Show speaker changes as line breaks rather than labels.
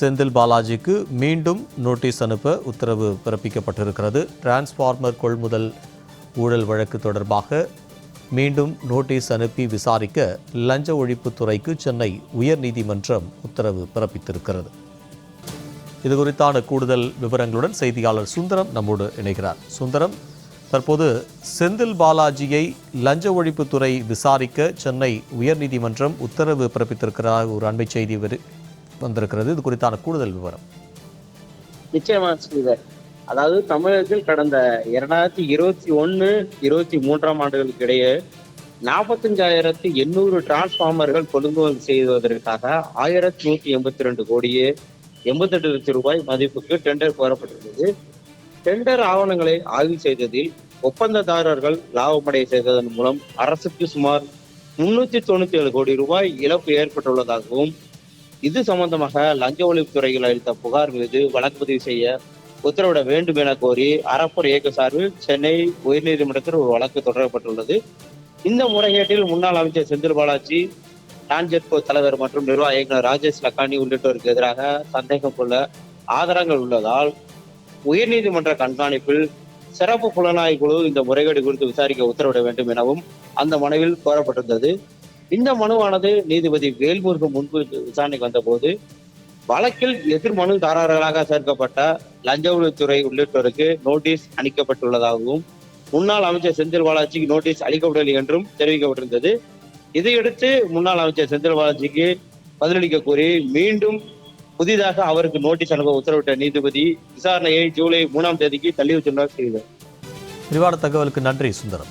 செந்தில் பாலாஜிக்கு மீண்டும் நோட்டீஸ் அனுப்ப உத்தரவு பிறப்பிக்கப்பட்டிருக்கிறது. டிரான்ஸ்ஃபார்மர் கொள்முதல் ஊழல் வழக்கு தொடர்பாக மீண்டும் நோட்டீஸ் அனுப்பி விசாரிக்க லஞ்ச ஒழிப்புத்துறைக்கு சென்னை உயர்நீதிமன்றம் உத்தரவு பிறப்பித்திருக்கிறது. இது குறித்தான கூடுதல் விவரங்களுடன் செய்தியாளர் சுந்தரம் நம்மோடு இணைகிறார். சுந்தரம் தற்போது செந்தில் பாலாஜியை லஞ்ச ஒழிப்புத்துறை விசாரிக்க சென்னை உயர்நீதிமன்றம் உத்தரவு பிறப்பித்திருக்கிறார். ஒரு அண்மை செய்தி வந்திருக்கிறது. இது குறித்தான கூடுதல் விவரம்.
நிச்சயமா ஸ்ரீதர். அதாவது தமிழகத்தில் கடந்த இரண்டாயிரத்தி இருபத்தி ஒன்னு இருபத்தி மூன்றாம் ஆண்டுகளுக்கு இடையே நாற்பத்தஞ்சாயிரத்தி எண்ணூறு டிரான்ஸ்ஃபார்மர்கள் கொள்முதல் செய்வதற்காக ஆயிரத்தி நூற்றி எண்பத்தி ரெண்டு கோடியே எண்பத்தெட்டு லட்சம் ரூபாய் மதிப்புக்கு டெண்டர் கோரப்பட்டிருந்தது. டெண்டர் ஆவணங்களை ஆய்வு செய்ததில் ஒப்பந்ததாரர்கள் லாபமடைய செய்ததன் மூலம் அரசுக்கு சுமார் முன்னூத்தி தொண்ணூத்தி ஏழு கோடி ரூபாய் இழப்பு ஏற்பட்டுள்ளதாகவும் இது சம்பந்தமாக லஞ்ச ஒழிப்புத்துறையில் அளித்த புகார் மீது வழக்கு பதிவு செய்ய உத்தரவிட வேண்டும் என கோரி அறப்போர் இயக்க சார்பில் சென்னை உயர்நீதிமன்றத்தில் ஒரு வழக்கு தொடரப்பட்டுள்ளது. இந்த முறைகேட்டில் முன்னாள் அமைச்சர் செந்தில் பாலாஜி டான்ஜெட்கோ தலைவர் மற்றும் நிர்வாக இயக்குனர் ராஜேஷ் லக்கானி உள்ளிட்டோருக்கு எதிராக சந்தேகம் கொள்ள ஆதாரங்கள் உள்ளதால் உயர்நீதிமன்ற கண்காணிப்பில் சிறப்பு புலனாய்வு குழு இந்த முறைகேடு குறித்து விசாரிக்க உத்தரவிட வேண்டும் எனவும் அந்த மனுவில் கோரப்பட்டிருந்தது. இந்த மனுவானது நீதிபதி வேல்முருகு முன்பு விசாரணைக்கு வந்தபோது வழக்கில் எதிர் மனுதாரர்களாக சேர்க்கப்பட்ட லஞ்ச ஒழித்துறை உள்ளிட்டோருக்கு நோட்டீஸ் அளிக்கப்பட்டுள்ளதாகவும் முன்னாள் அமைச்சர் செந்தில் பாலாஜிக்கு நோட்டீஸ் அளிக்கப்படவில்லை என்றும் தெரிவிக்கப்பட்டிருந்தது. இதையடுத்து முன்னாள் அமைச்சர் செந்தில் பாலாஜிக்கு பதிலளிக்க கோரி மீண்டும் புதிதாக அவருக்கு நோட்டீஸ் அனுப்ப உத்தரவிட்ட நீதிபதி விசாரணையை ஜூலை மூணாம் தேதிக்கு தள்ளி வச்சுள்ளார் செய்தார்
விரிவான தகவலுக்கு நன்றி சுந்தரம்.